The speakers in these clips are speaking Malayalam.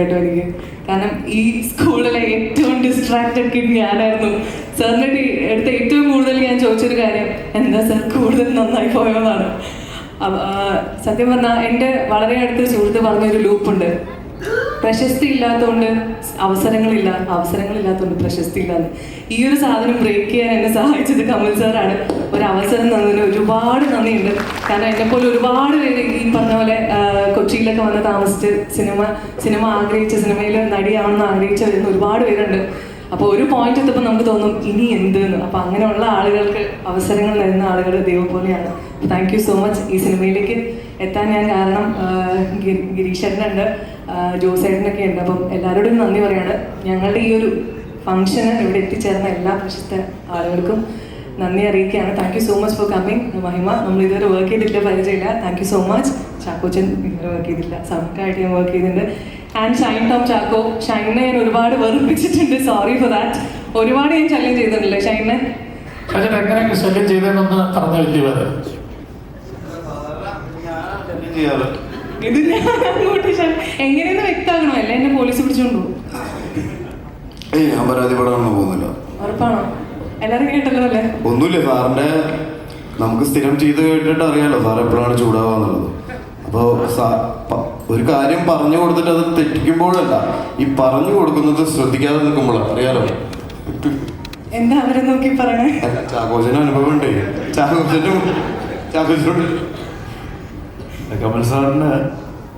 കേട്ടോ എനിക്ക്. കാരണം ഈ സ്കൂളിലെ ഏറ്റവും ഡിസ്ട്രാക്റ്റഡ് കിഡ് ഞാനായിരുന്നു. സാറിന്റെ എടുത്ത ഏറ്റവും കൂടുതൽ ഞാൻ ചോദിച്ചൊരു കാര്യം എന്താ സാർ കൂടുതൽ നന്നായി പോയതാണ് സത്യം പറഞ്ഞാൽ എന്റെ വളരെ അടുത്ത സുഹൃത്ത് പറഞ്ഞൊരു ലൂപ്പുണ്ട് പ്രശസ്തി ഇല്ലാത്തതുകൊണ്ട് അവസരങ്ങളില്ല അവസരങ്ങളില്ലാത്തതുകൊണ്ട് പ്രശസ്തി ഇല്ലാന്ന് ഈ ഒരു സാധനം ബ്രേക്ക് ചെയ്യാൻ എന്നെ സഹായിച്ചത് കമൽ സാറാണ് ഒരു അവസരം തന്നതിന് ഒരുപാട് നന്ദിയുണ്ട്. കാരണം എന്നെപ്പോലെ ഒരുപാട് പേര് ഈ പറഞ്ഞ പോലെ കൊച്ചിയിലൊക്കെ വന്ന് താമസിച്ച് സിനിമ സിനിമ ആഗ്രഹിച്ച സിനിമയിൽ നടിയാണെന്ന് ആഗ്രഹിച്ചവരുന്ന ഒരുപാട് പേരുണ്ട്. അപ്പോൾ ഒരു പോയിന്റ് എത്തുമ്പോൾ നമുക്ക് തോന്നും ഇനി എന്ത് അപ്പോൾ അങ്ങനെയുള്ള ആളുകൾക്ക് അവസരങ്ങൾ തരുന്ന ആളുകൾ ദൈവം പോലെയാണ്. താങ്ക് യു സോ മച്ച് ഈ സിനിമയിലേക്ക് എത്താൻ ഞാൻ കാരണം ഗിരീഷേട്ടനുണ്ട് ജോസേട്ടനൊക്കെ ഉണ്ട്. അപ്പം എല്ലാവരോടും നന്ദി പറയാണ്. ഞങ്ങളുടെ ഈ ഒരു ഫംഗ്ഷന് ഇവിടെ എത്തിച്ചേർന്ന എല്ലാ പ്രശസ്ത ആളുകൾക്കും നന്ദി അറിയിക്കുകയാണ്. Thank you so much for coming Mahima നമ്മൾ ഇതുവരെ വർക്ക് ചെയ്തിട്ടില്ല പരിചയമില്ല. Thank you so much Chackochan ഇതുവരെ വർക്ക് ചെയ്തിട്ടില്ല. സമക്കായിട്ട് ഞാൻ വർക്ക് ചെയ്തിട്ടുണ്ട്. ആൻഡ് ഷൈൻ ടോം ചാക്കോ ഷൈനെ ഞാൻ ഒരുപാട് വെറുപ്പിച്ചിട്ടുണ്ട്. സോറി ഫോർ ദാറ്റ് ഒരുപാട് ഞാൻ ശല്യം ചെയ്തിട്ടില്ലേ. ഷൈനെ അതിന് എങ്ങനെ ശല്യം ചെയ്തതെന്നൊന്ന് പറഞ്ഞു വലിയ ഇത് ഞാൻ അങ്ങോട്ട് എങ്ങനെയെന്ന് വ്യക്തമാകണം? അല്ലേ? എന്നെ പോലീസ് പിടിച്ചോണ്ടു? ഏയ് ഞാൻ പരാതിപ്പെടാനൊന്നും പോകുന്നില്ല. ഉറപ്പാണോ? എല്ലാവരും കേട്ടല്ലോ അല്ലേ? ഒന്നുമില്ല സാറിന്റെ നമുക്ക് സ്ഥിരം ചെയ്ത് കേട്ടിട്ട് അറിയാലോ സാർ എപ്പോഴാണ് ചൂടാവാന്നുള്ളത്. അപ്പോൾ ഒരു കാര്യം പറഞ്ഞു കൊടുത്തിട്ട് അത് തെറ്റിക്കുമ്പോഴല്ല. ഈ പറഞ്ഞു കൊടുക്കുന്നത് ശ്രദ്ധിക്കാതെ നിൽക്കുമ്പോഴാണ് അറിയാലോ? എന്താ അവരെ നോക്കി പറയണേ? ചാക്കോച്ചന് അനുഭവം ഉണ്ട് ചാക്കോച്ചനും ചാക്കോച്ചനോട് കമൽ സാറിന്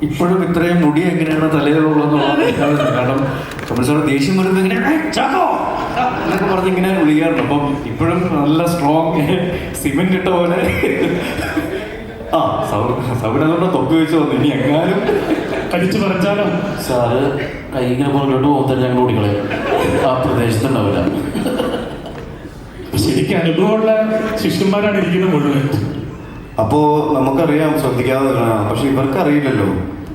ഇപ്പോഴും ഇത്രയും മുടി എങ്ങനെയാണ് തലയിലുള്ളതെന്നുള്ള കാരണം കമൽ സാർ ദേഷ്യം വരുന്നത് ഇങ്ങനെ "ഏയ്, ചാക്കോ!" എന്നൊക്കെ പറഞ്ഞ് ഇങ്ങനെ വിളിക്കാറുണ്ട്. അപ്പം ഇപ്പോഴും നല്ല സ്ട്രോങ് സിമെന്റ് ഇട്ട പോലെ ആ സൗ സൗരതുകൊണ്ട് തൊപ്പി വെച്ച് വന്നു. ഇനി എങ്ങാനും കടിച്ചു പറിച്ചാലോ? സാറ് കൈ ഇങ്ങനെ പുറകോട്ട് പോകുമ്പോൾ ഞങ്ങൾ ഓടിക്കളയും. ആ പ്രദേശത്തുണ്ടാവില്ല. ശരിക്കും അനുഭവമുള്ള ശിഷ്യന്മാരാണ് ഇരിക്കുന്നത് മുഴുവൻ. അപ്പോ നമുക്കറിയാം ശ്രദ്ധിക്കാതെ പക്ഷെ ഇവർക്ക് അറിയില്ലല്ലോ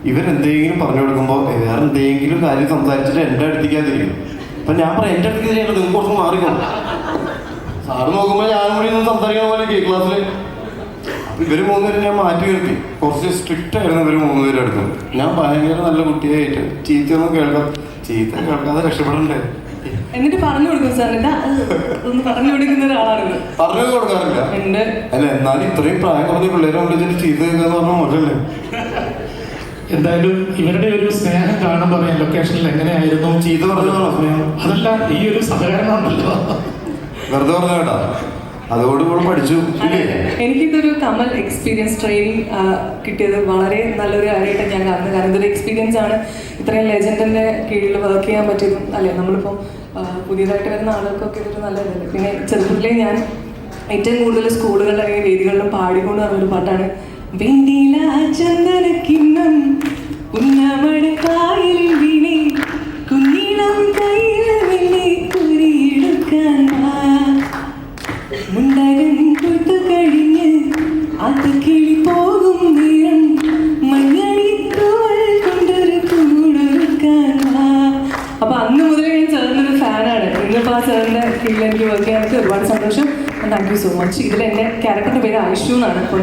ഇവരെന്തെങ്കിലും പറഞ്ഞു കൊടുക്കുമ്പോൾ വേറെ എന്തെങ്കിലും കാര്യം സംസാരിച്ചിട്ട് എന്റെ അടുത്തേക്കാതിരിക്കും. അപ്പൊ ഞാൻ പറയാം എന്റെ അടുത്തേക്ക് നിങ്ങൾക്ക് കുറച്ച് മാറിക്കോ. സാറ് നോക്കുമ്പോൾ ഞാൻ കൂടി സംസാരിക്കുന്ന പോലെ കെ ക്ലാസ്സിൽ ഇവർ മൂന്നുപേരും ഞാൻ മാറ്റി നിർത്തി കുറച്ച് സ്ട്രിക്റ്റ് ആയിരുന്നു ഇവർ മൂന്നുപേരും അടുത്ത് ഞാൻ ഭയങ്കര നല്ല കുട്ടിയായിട്ട്. ചീത്തയൊന്നും കേൾക്കാം ചീത്ത കേൾക്കാതെ രക്ഷപ്പെടണ്ടേ? എന്നിട്ട് പറഞ്ഞു കൊടുക്കും സാർ. ഇതാ ഒന്ന് പറഞ്ഞു കൊടുക്കുന്ന പറഞ്ഞു കൊടുക്കാറില്ല. അല്ല എന്നാലും ഇത്രയും പ്രായം കുറഞ്ഞ പിള്ളേരെ വിളിച്ചിട്ട് ചീത്ത കേൾക്കാന്ന് പറഞ്ഞാൽ മോശമല്ലേ? എന്തായാലും ഇവരുടെ ഒരു സ്നേഹം കാണുമ്പോൾ പറയാം ലൊക്കേഷനിൽ എങ്ങനെയായിരുന്നു? ചീത്ത പറഞ്ഞതാണോ സ്നേഹം? അതല്ല ഈ ഒരു സഹകരണം ഉണ്ടല്ലോ. വെറുതെ പറഞ്ഞ കേട്ടാ. അതോടുകൂടെ പഠിച്ചു. എനിക്കിതൊരു കമൽ എക്സ്പീരിയൻസ് ട്രെയിനിങ് കിട്ടിയത് വളരെ നല്ലൊരു കാര്യമായിട്ട് ഞാൻ കാണുന്നത് കാരണം ഇതൊരു എക്സ്പീരിയൻസ് ആണ്. ഇത്രയും ലെജൻഡിന്റെ കീഴിൽ വർക്ക് ചെയ്യാൻ പറ്റിയതും അല്ലെ? നമ്മളിപ്പോൾ പുതിയതായിട്ട് വരുന്ന ആളുകൾക്കൊക്കെ ഇതൊരു നല്ലതല്ലേ പിന്നെ ചെറുപ്പത്തിലേ ഞാൻ ഏറ്റവും കൂടുതൽ സ്കൂളുകളിലും വേദികളിലും പാടിക്കൊണ്ട് വന്നൊരു പാട്ടാണ്. വെണ്ണില ചന്ദനക്കിണ്ണം ഉന്നമടക്കായലിൽ ആ സാറിന്റെ കീഴിൽ എനിക്ക് വർക്ക് ചെയ്യാൻ എനിക്ക് ഒരുപാട് സന്തോഷം. താങ്ക് യു സോ മച്ച് ഇതിൽ എന്റെ ക്യാരക്ടറിന്റെ പേര് ഐഷു എന്നാണ്. അപ്പോൾ